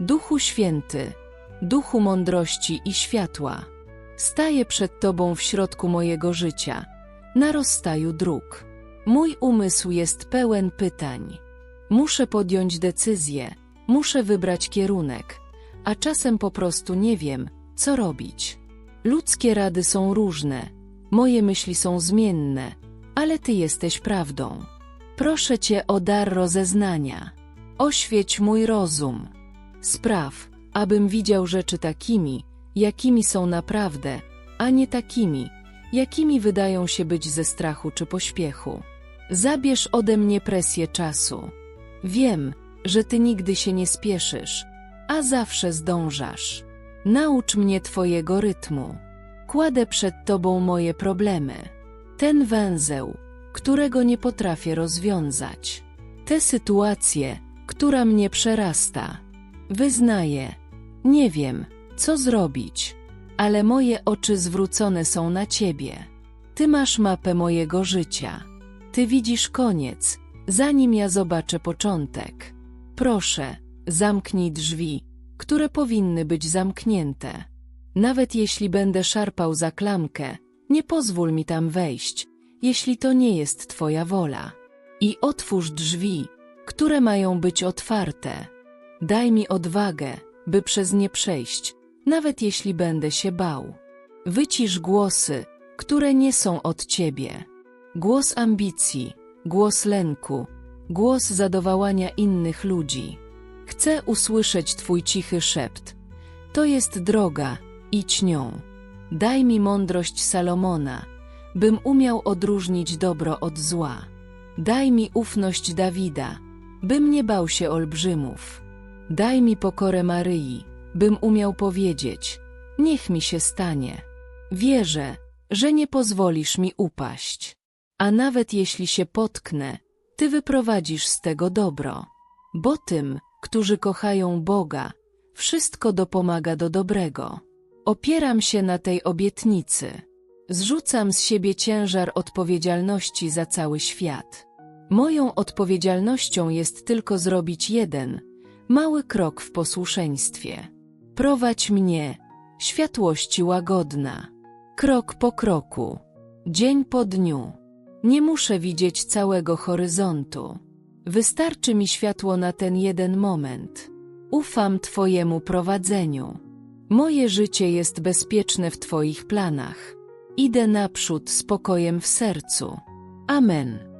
Duchu Święty, Duchu mądrości i światła, staję przed Tobą w środku mojego życia, na rozstaju dróg. Mój umysł jest pełen pytań. Muszę podjąć decyzję, muszę wybrać kierunek, a czasem po prostu nie wiem, co robić. Ludzkie rady są różne, moje myśli są zmienne, ale Ty jesteś prawdą. Proszę Cię o dar rozeznania. Oświeć mój rozum. Spraw, abym widział rzeczy takimi, jakimi są naprawdę, a nie takimi, jakimi wydają się być ze strachu czy pośpiechu. Zabierz ode mnie presję czasu. Wiem, że Ty nigdy się nie spieszysz, a zawsze zdążasz. Naucz mnie Twojego rytmu. Kładę przed Tobą moje problemy. Ten węzeł, którego nie potrafię rozwiązać. Tę sytuację, która mnie przerasta. Wyznaję, nie wiem, co zrobić, ale moje oczy zwrócone są na Ciebie. Ty masz mapę mojego życia. Ty widzisz koniec, zanim ja zobaczę początek. Proszę, zamknij drzwi, które powinny być zamknięte. Nawet jeśli będę szarpał za klamkę, nie pozwól mi tam wejść, jeśli to nie jest Twoja wola. I otwórz drzwi, które mają być otwarte. Daj mi odwagę, by przez nie przejść, nawet jeśli będę się bał. Wycisz głosy, które nie są od Ciebie. Głos ambicji, głos lęku, głos zadowalania innych ludzi. Chcę usłyszeć Twój cichy szept. To jest droga, idź nią. Daj mi mądrość Salomona, bym umiał odróżnić dobro od zła. Daj mi ufność Dawida, bym nie bał się olbrzymów. Daj mi pokorę Maryi, bym umiał powiedzieć, niech mi się stanie. Wierzę, że nie pozwolisz mi upaść. A nawet jeśli się potknę, Ty wyprowadzisz z tego dobro. Bo tym, którzy kochają Boga, wszystko dopomaga do dobrego. Opieram się na tej obietnicy. Zrzucam z siebie ciężar odpowiedzialności za cały świat. Moją odpowiedzialnością jest tylko zrobić jeden, mały krok w posłuszeństwie. Prowadź mnie, światłości łagodna. Krok po kroku, dzień po dniu. Nie muszę widzieć całego horyzontu. Wystarczy mi światło na ten jeden moment. Ufam Twojemu prowadzeniu. Moje życie jest bezpieczne w Twoich planach. Idę naprzód z pokojem w sercu. Amen.